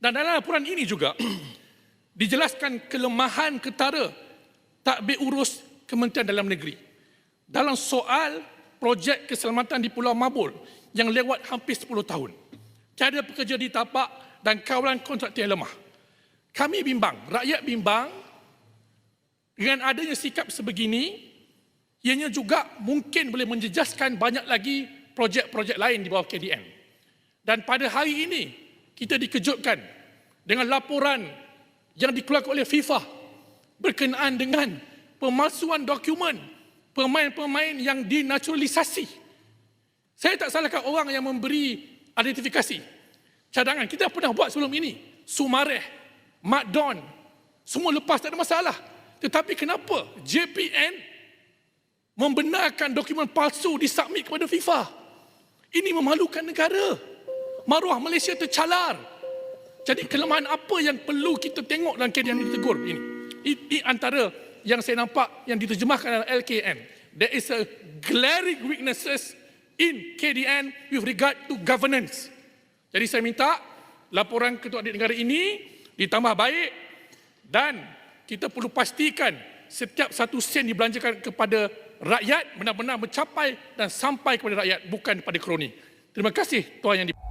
Dan dalam laporan ini juga dijelaskan kelemahan ketara takbir urus Kementerian Dalam Negeri dalam soal projek keselamatan di Pulau Mabul yang lewat hampir 10 tahun. Tiada pekerja di tapak dan kawalan kontraktor yang lemah. Kami bimbang, rakyat bimbang dengan adanya sikap sebegini, ianya juga mungkin boleh menjejaskan banyak lagi projek-projek lain di bawah KDN. Dan pada hari ini, kita dikejutkan dengan laporan yang dikeluarkan oleh FIFA berkenaan dengan pemalsuan dokumen pemain-pemain yang dinaturalisasi. Saya tak salahkan orang yang memberi identifikasi. Cadangan kita pernah buat sebelum ini. Sumareh, Madon, semua lepas tak ada masalah. Tetapi kenapa JPN membenarkan dokumen palsu disubmit kepada FIFA? Ini memalukan negara. Maruah Malaysia tercalar. Jadi kelemahan apa yang perlu kita tengok dalam KDN yang ditegur ini? Ini antara yang saya nampak yang diterjemahkan dalam LKN. There is a glaring weaknesses in KDN with regard to governance. Jadi saya minta laporan Ketua Adik Negara ini ditambah baik dan kita perlu pastikan setiap satu sen dibelanjakan kepada rakyat benar-benar mencapai dan sampai kepada rakyat bukan kepada kroni. Terima kasih Tuan Yang di